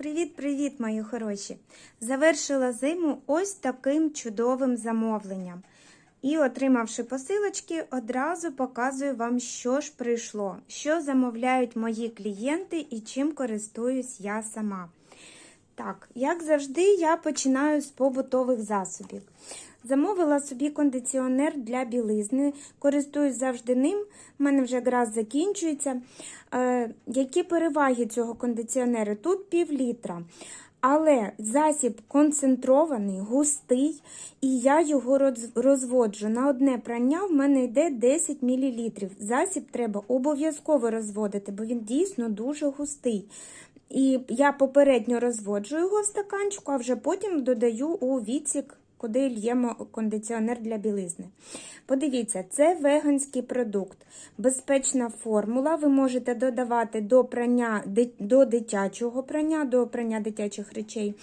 Привіт-привіт, мої хороші! Завершила зиму ось таким чудовим замовленням. І, отримавши посилочки, одразу показую вам, що ж прийшло, що замовляють мої клієнти і чим користуюсь я сама. Так, як завжди, я починаю з побутових засобів. Замовила собі кондиціонер для білизни, користуюсь завжди ним, в мене вже якраз закінчується. Е, які переваги цього кондиціонеру? Тут пів літра. Але засіб концентрований, густий, і я його розводжу. На одне прання в мене йде 10 мл. Засіб треба обов'язково розводити, бо він дійсно дуже густий. І я попередньо розводжу його в стаканчику, а вже потім додаю у відсік, куди л'ємо кондиціонер для білизни. Подивіться, це веганський продукт, безпечна формула. Ви можете додавати до прання до дитячого прання, до прання дитячих речей.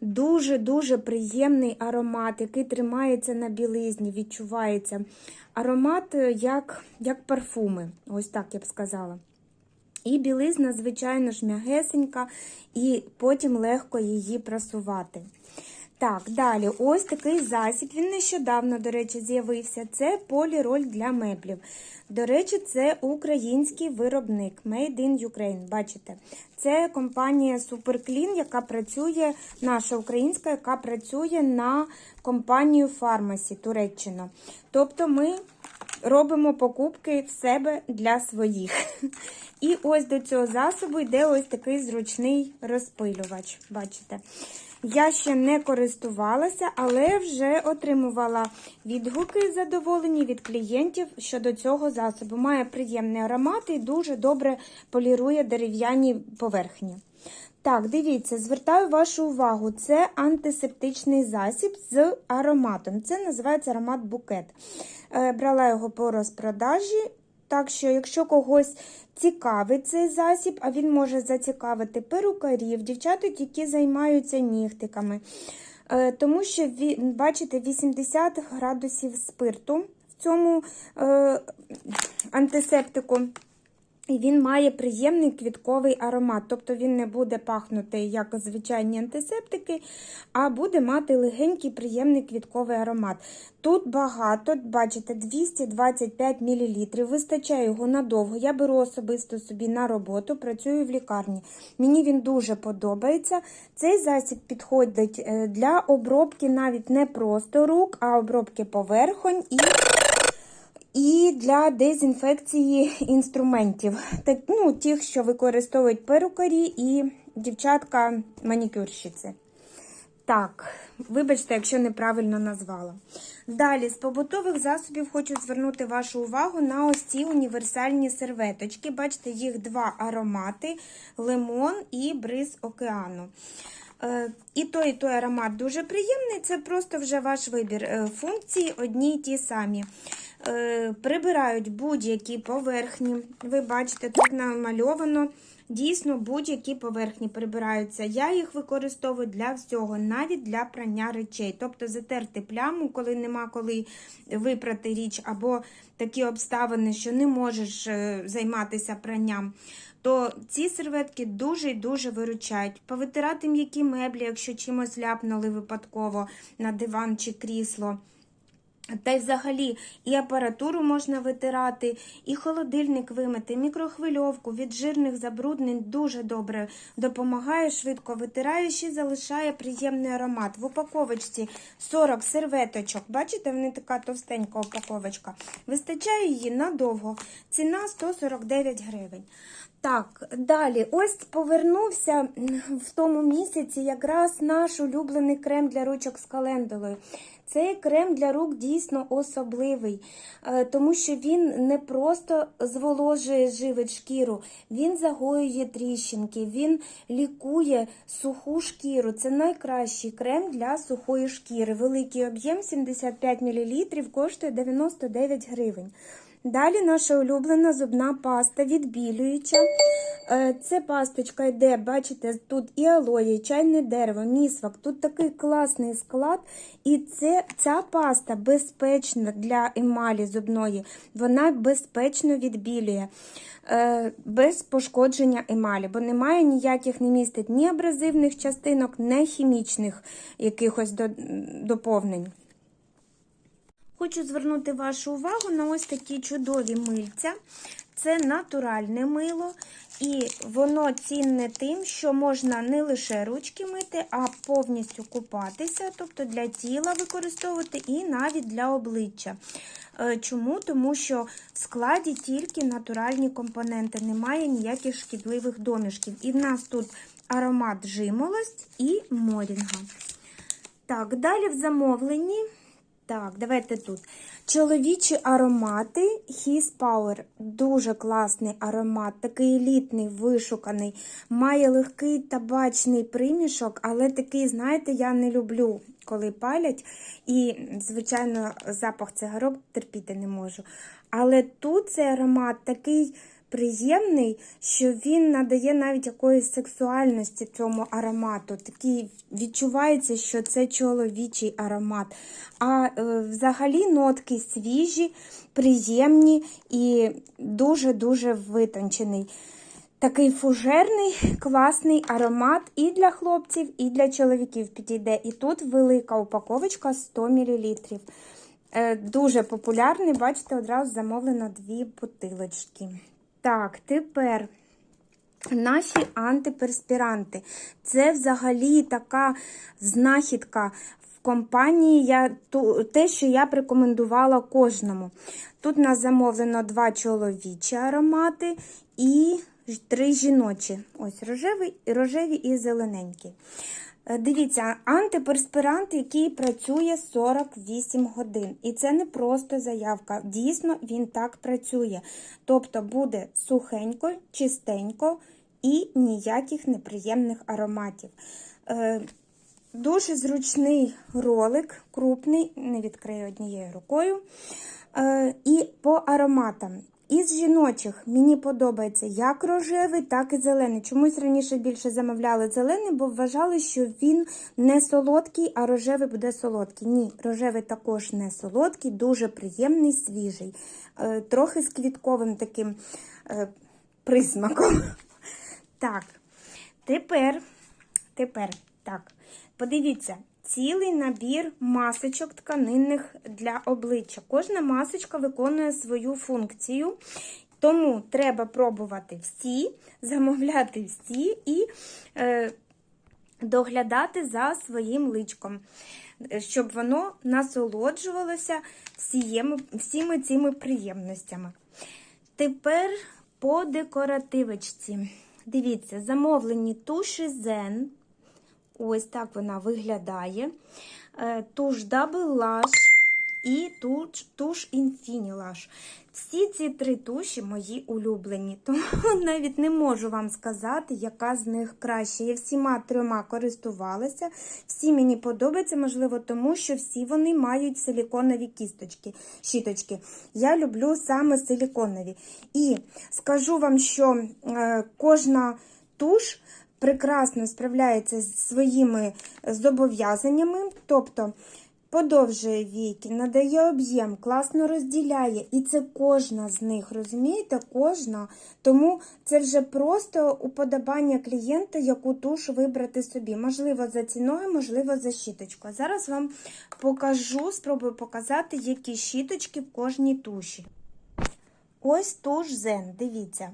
Дуже-дуже приємний аромат, який тримається на білизні, відчувається. Аромат е, як, як парфуми, ось так я б сказала. І білизна, звичайно ж, м'ягесенька, і потім легко її прасувати. Так, далі, ось такий засіб. Він нещодавно, до речі, з'явився. Це поліроль для меблів. До речі, це український виробник Made in Ukraine. Бачите, це компанія Superclean, яка працює, наша українська, яка працює на компанію Pharmacy Туреччина. Тобто ми робимо покупки в себе для своїх. І ось до цього засобу йде ось такий зручний розпилювач. Бачите? Я ще не користувалася, але вже отримувала відгуки задоволені від клієнтів щодо цього засобу. Має приємний аромат і дуже добре полірує дерев'яні поверхні. Так, дивіться, звертаю вашу увагу, це антисептичний засіб з ароматом. Це називається аромат букет. Е, Брала його по розпродажі. Так що, якщо когось цікавить цей засіб, а він може зацікавити перукарів, дівчаток, які займаються нігтиками. Е, Тому що, бачите, 80 градусів спирту в цьому е, антисептику. І він має приємний квітковий аромат, тобто він не буде пахнути як звичайні антисептики, а буде мати легенький приємний квітковий аромат. Тут багато, бачите, 225 мл. Вистачає його надовго. Я беру особисто собі на роботу, працюю в лікарні. Мені він дуже подобається. Цей засіб підходить е, для обробки навіть не просто рук, а обробки поверхонь і і для дезінфекції інструментів, так, ну, тих, що використовують перукарі і дівчатка-манікюрщиці. Так, вибачте, якщо неправильно назвала. Далі, з побутових засобів хочу звернути вашу увагу на ось ці універсальні серветочки. Бачите, їх два аромати: лимон і бриз океану. Е, І той, і той аромат дуже приємний, це просто вже ваш вибір. Е, Функції одні й ті самі. Е, Прибирають будь-які поверхні. Ви бачите, тут намальовано. Дійсно, будь-які поверхні прибираються. Я їх використовую для всього, навіть для прання речей. Тобто затерти пляму, коли нема коли випрати річ, або такі обставини, що не можеш е, займатися пранням. То ці серветки дуже і дуже виручають. Повитирати м'які меблі, якщо чимось ляпнули випадково на диван чи крісло. Та й взагалі і апаратуру можна витирати, і холодильник вимити, мікрохвильовку від жирних забруднень дуже добре допомагає, швидко витираєш і залишає приємний аромат. В упаковочці 40 серветочок. Бачите, вони така товстенька упаковочка. Вистачає її надовго. Ціна 149 гривень. Так, далі, ось повернувся в тому місяці якраз наш улюблений крем для ручок з календулою. Цей крем для рук дійсно особливий, е, тому що він не просто зволожує живить шкіру, він загоює тріщинки, він лікує суху шкіру. Це найкращий крем для сухої шкіри. Великий об'єм 75 мл коштує 99 гривень. Далі наша улюблена зубна паста відбілююча. Е, Це пасточка йде, бачите, тут і алоє, і чайне дерево, місвак. Тут такий класний склад. І це, ця паста безпечна для емалі зубної. Вона безпечно відбілює. е, Без пошкодження емалі, бо немає ніяких не містить ні абразивних частинок, ні хімічних якихось доповнень. Хочу звернути вашу увагу на ось такі чудові мильця. Це натуральне мило, і воно цінне тим, що можна не лише ручки мити, а повністю купатися, тобто для тіла використовувати і навіть для обличчя. Е, Чому? Тому що в складі тільки натуральні компоненти, немає ніяких шкідливих домішків. І в нас тут аромат жимолость і морінга. Так, далі в замовленні. Так, давайте тут. Чоловічі аромати His Power. Дуже класний аромат, такий елітний, вишуканий. Має легкий табачний примішок, але такий, знаєте, я не люблю, коли палять. І, звичайно, запах цигарок терпіти не можу. Але тут цей аромат такий приємний, що він надає навіть якоїсь сексуальності цьому аромату. Такий відчувається, що це чоловічий аромат. А е, взагалі нотки свіжі, приємні і дуже-дуже витончений. Такий фужерний, класний аромат і для хлопців, і для чоловіків підійде. І тут велика упаковочка 100 мл. Е, Дуже популярний, бачите, одразу замовлено дві бутилочки. Так, тепер наші антиперспіранти. Це взагалі така знахідка в компанії, я, те, що я б рекомендувала кожному. Тут нас замовлено два чоловічі аромати і три жіночі. Ось рожевий, рожеві і зелененькі. Е, Дивіться, антиперспірант, який працює 48 годин. І це не просто заявка. Дійсно, він так працює. Тобто буде сухенько, чистенько і ніяких неприємних ароматів. Е, Дуже зручний ролик, крупний, не відкрию однією рукою. Е, І по ароматам. Із жіночих мені подобається як рожевий, так і зелений. Чомусь раніше більше замовляли зелений, бо вважали, що він не солодкий, а рожевий буде солодкий. Ні, рожевий також не солодкий, дуже приємний, свіжий, Е, трохи з квітковим таким е, присмаком. Так, тепер, тепер, так, подивіться. Цілий набір масочок тканинних для обличчя. Кожна масочка виконує свою функцію, тому треба пробувати всі, замовляти всі і е, доглядати за своїм личком, щоб воно насолоджувалося всієми, всіми цими приємностями. Тепер по декоративочці. Дивіться, замовлені туші Zen. Ось так вона виглядає. Е, Туш Double Lash і туш, туш Infinity Lash. Всі ці три туші мої улюблені, тому навіть не можу вам сказати, яка з них краще. Я всіма трьома користувалася, всі мені подобаються, можливо, тому що всі вони мають силіконові кісточки, щіточки. Я люблю саме силіконові. І скажу вам, що е, кожна туш прекрасно справляється з своїми зобов'язаннями, тобто подовжує віки, надає об'єм, класно розділяє. І це кожна з них, розумієте? Кожна. Тому це вже просто уподобання клієнта, яку туш вибрати собі. Можливо, за ціною, можливо, за щіточкою. Зараз вам покажу, спробую показати, які щіточки в кожній туші. Ось туш Zen, дивіться.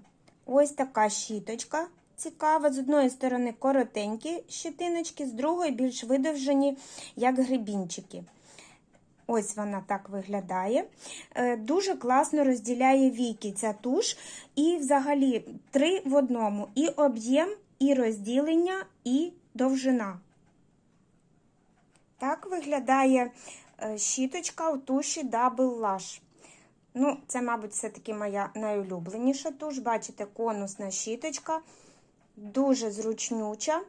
Ось така щіточка цікава. З одної сторони коротенькі щетиночки, з другої більш видовжені, як грибінчики. Ось вона так виглядає. Е, Дуже класно розділяє віки ця туш. І взагалі три в одному: і об'єм, і розділення, і довжина. Так виглядає е, щіточка у туші Double Lash. Ну, це, мабуть, все-таки моя найулюбленіша туш. Бачите, конусна щіточка, дуже зручнюча.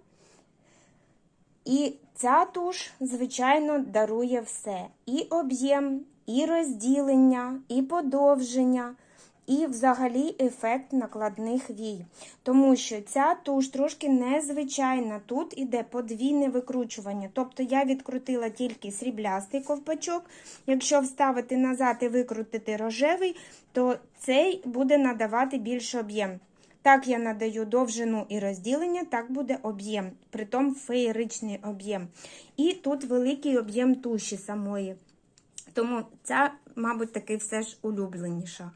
І ця туш, звичайно, дарує все. І об'єм, і розділення, і подовження. І взагалі ефект накладних вій. Тому що ця туш трошки незвичайна. Тут іде подвійне викручування. Тобто я відкрутила тільки сріблястий ковпачок. Якщо вставити назад і викрутити рожевий, то цей буде надавати більше об'єм. Так я надаю довжину і розділення, так буде об'єм, притом феєричний об'єм. І тут великий об'єм туші самої. Тому ця, мабуть, таки все ж улюбленіша.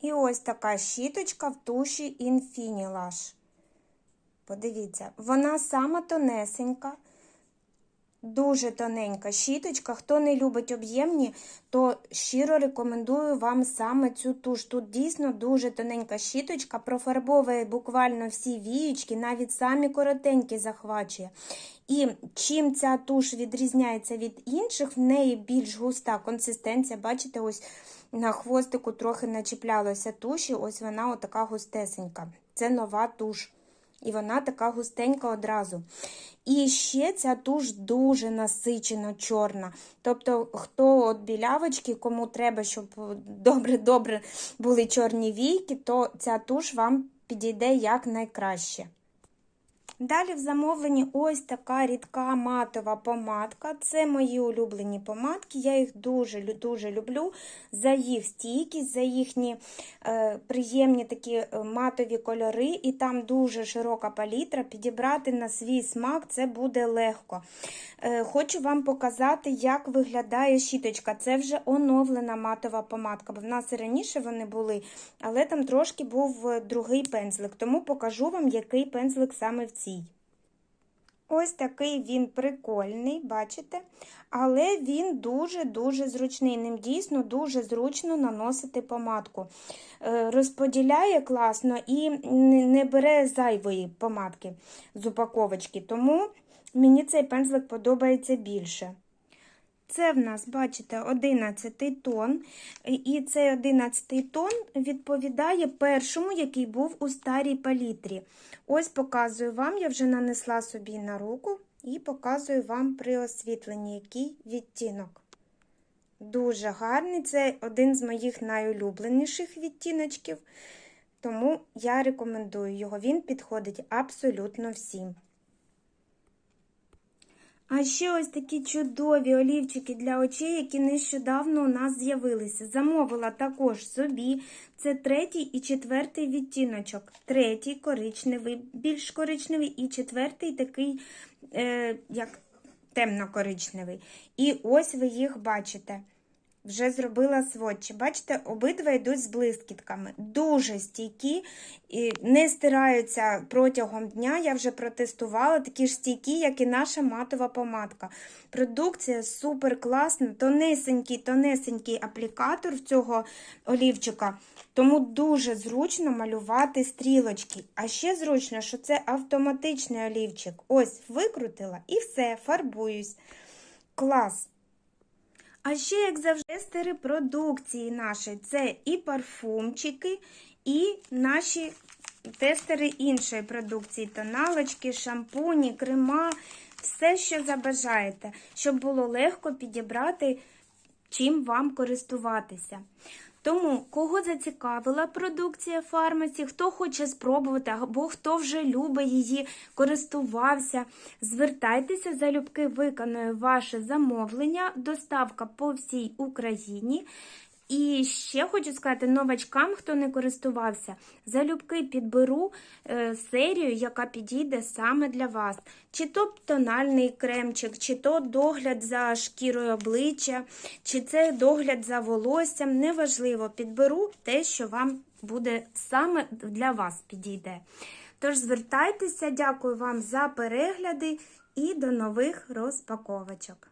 І ось така щіточка в туші Infinilage. Подивіться, вона сама тонесенька, дуже тоненька щіточка. Хто не любить об'ємні, то щиро рекомендую вам саме цю туш. Тут дійсно дуже тоненька щіточка, профарбовує буквально всі віючки, навіть самі коротенькі захвачує. І чим ця туш відрізняється від інших, в неї більш густа консистенція. Бачите, ось на хвостику трохи начіплялося туші, ось вона отака густесенька. Це нова туш. І вона така густенька одразу. І ще ця туш дуже насичено чорна. Тобто, хто от білявочки, кому треба, щоб добре-добре були чорні війки, то ця туш вам підійде як найкраще. Далі в замовленні ось така рідка матова помадка. Це мої улюблені помадки. Я їх дуже-дуже люблю за їх стійкість, за їхні е, приємні такі е, матові кольори, і там дуже широка палітра. Підібрати на свій смак це буде легко. Е, хочу вам показати, як виглядає щіточка. Це вже оновлена матова помадка, бо в нас і раніше вони були, але там трошки був е, другий пензлик, тому покажу вам, який пензлик саме в цій. Ось такий він прикольний, бачите? Але він дуже-дуже зручний. Ним дійсно дуже зручно наносити помадку. Е, розподіляє класно і не бере зайвої помадки з упаковочки. Тому мені цей пензлик подобається більше. Це в нас, бачите, 11 тон. І цей 11 тон відповідає першому, який був у старій палітрі. Ось показую вам, я вже нанесла собі на руку і показую вам при освітленні, який відтінок. Дуже гарний, це один з моїх найулюбленіших відтіночків, тому я рекомендую його. Він підходить абсолютно всім. А ще ось такі чудові олівчики для очей, які нещодавно у нас з'явилися. Замовила також собі. Це третій і четвертий відтіночок. Третій коричневий, більш коричневий, і четвертий такий, е, як темно-коричневий. І ось ви їх бачите. Вже зробила сводчі. Бачите, обидва йдуть з блискітками. Дуже стійкі, і не стираються протягом дня. Я вже протестувала такі ж стійкі, як і наша матова помадка. Продукція супер класна, тонесенький, тонесенький аплікатор в цього олівчика. Тому дуже зручно малювати стрілочки. А ще зручно, що це автоматичний олівчик. Ось, викрутила і все, фарбуюсь. Клас! А ще, як завжди, тестери продукції наші. це і парфумчики, і наші тестери іншої продукції: тоналочки, шампуні, крема, все, що забажаєте, щоб було легко підібрати, чим вам користуватися. Тому, кого зацікавила продукція фармасі, хто хоче спробувати, або хто вже любить її, користувався, звертайтеся, залюбки виконує ваше замовлення, доставка по всій Україні. І ще хочу сказати новачкам, хто не користувався, залюбки підберу е, серію, яка підійде саме для вас. Чи то тональний кремчик, чи то догляд за шкірою обличчя, чи це догляд за волоссям. Неважливо, підберу те, що вам буде саме для вас підійде. Тож звертайтеся, дякую вам за перегляди і до нових розпаковочок.